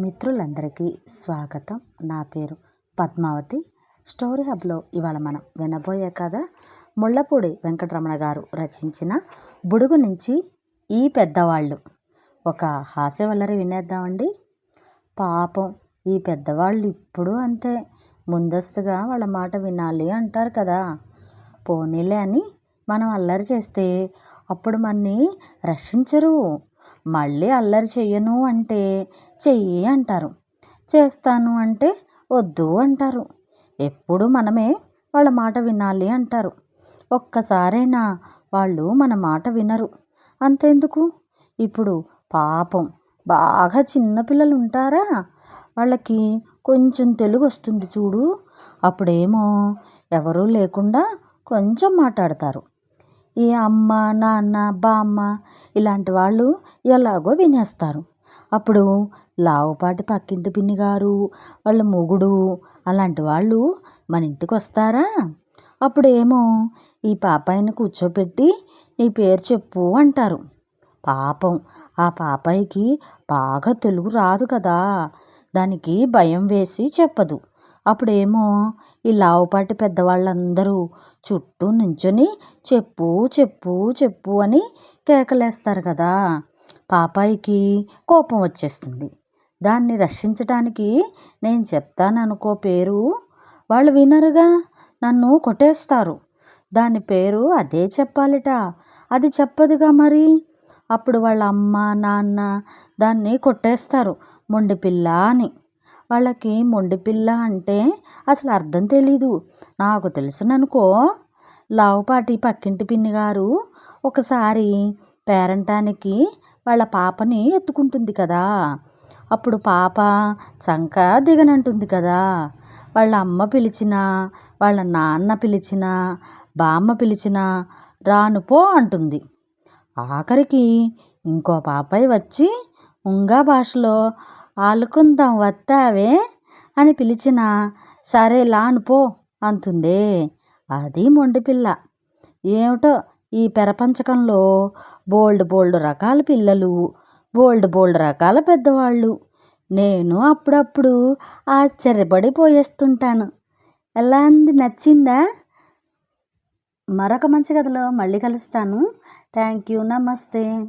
మిత్రులందరికీ స్వాగతం. నా పేరు పద్మావతి. స్టోరీ హబ్లో ఇవాళ మనం వినబోయే కథ ముళ్ళపూడి వెంకటరమణ గారు రచించిన బుడుగు నుంచి ఈ పెద్దవాళ్ళు. ఒక హాస్యవల్లరి వినేద్దామండి. పాపం ఈ పెద్దవాళ్ళు ఇప్పుడు అంతే. ముందస్తుగా వాళ్ళ మాట వినాలి అంటారు కదా. పోనీలే అని మనం అల్లరి చేస్తే అప్పుడు మన్ని రక్షించరు. మళ్ళీ అల్లరి చెయ్యను అంటే చెయ్యి అంటారు. చేస్తాను అంటే వద్దు అంటారు. ఎప్పుడు మనమే వాళ్ళ మాట వినాలి అంటారు. ఒక్కసారైనా వాళ్ళు మన మాట వినరు. అంతెందుకు? ఇప్పుడు పాపం బాగా చిన్నపిల్లలు ఉంటారా వాళ్ళకి కొంచెం తెలుగు వస్తుంది చూడు. అప్పుడేమో ఎవరూ లేకుండా కొంచెం మాట్లాడతారు. ఈ అమ్మ నాన్న బామ్మ ఇలాంటి వాళ్ళు ఎలాగో వినేస్తారు. అప్పుడు లావుపాటి పక్కింటి పిన్ని గారు వాళ్ళ మొగుడు అలాంటి వాళ్ళు మన ఇంటికి వస్తారా? అప్పుడేమో ఈ పాపాయిని కూర్చోపెట్టి నీ పేరు చెప్పు అంటారు. పాపం ఆ పాపాయికి బాగా తెలుగు రాదు కదా. దానికి భయం వేసి చెప్పదు. అప్పుడేమో ఈ లావుపాటి పెద్దవాళ్ళందరూ చుట్టూ నించొని చెప్పు చెప్పు చెప్పు అని కేకలేస్తారు కదా. పాపాయికి కోపం వచ్చేస్తుంది. దాన్ని రక్షించటానికి నేను చెప్తాననుకో పేరు వాళ్ళు వినరుగా. నన్ను కొట్టేస్తారు. దాని పేరు అదే చెప్పాలిట. అది చెప్పదుగా మరి? అప్పుడు వాళ్ళ అమ్మ నాన్న దాన్ని కొట్టేస్తారు. మొండిపిల్ల అని. వాళ్ళకి మొండిపిల్ల అంటే అసలు అర్థం తెలీదు. నాకు తెలుసుననుకో లావుపాటి పక్కింటి పిన్ని గారు ఒకసారి పేరంటానికి వాళ్ళ పాపని ఎత్తుకుంటుంది కదా. అప్పుడు పాప చంక దిగనంటుంది కదా. వాళ్ళ అమ్మ పిలిచినా వాళ్ళ నాన్న పిలిచినా బామ్మ పిలిచినా రానుపో అంటుంది. ఆఖరికి ఇంకో పాపాయి వచ్చి ఉంగా భాషలో ఆలుకుందాం వత్తావే? అని పిలిచిన సరే లాను పో అంటుందే. అది మొండిపిల్ల ఏమిటో ఈ పెరపంచకంలో బోల్డ్ బోల్డ్ రకాల పిల్లలు బోల్డ్ బోల్డ్ రకాల పెద్దవాళ్ళు. నేను అప్పుడప్పుడు ఆశ్చర్యపడిపోయేస్తుంటాను. ఎలా అంది? నచ్చిందా? మరొక మంచి కథలో మళ్ళీ కలుస్తాను. Thank you. నమస్తే.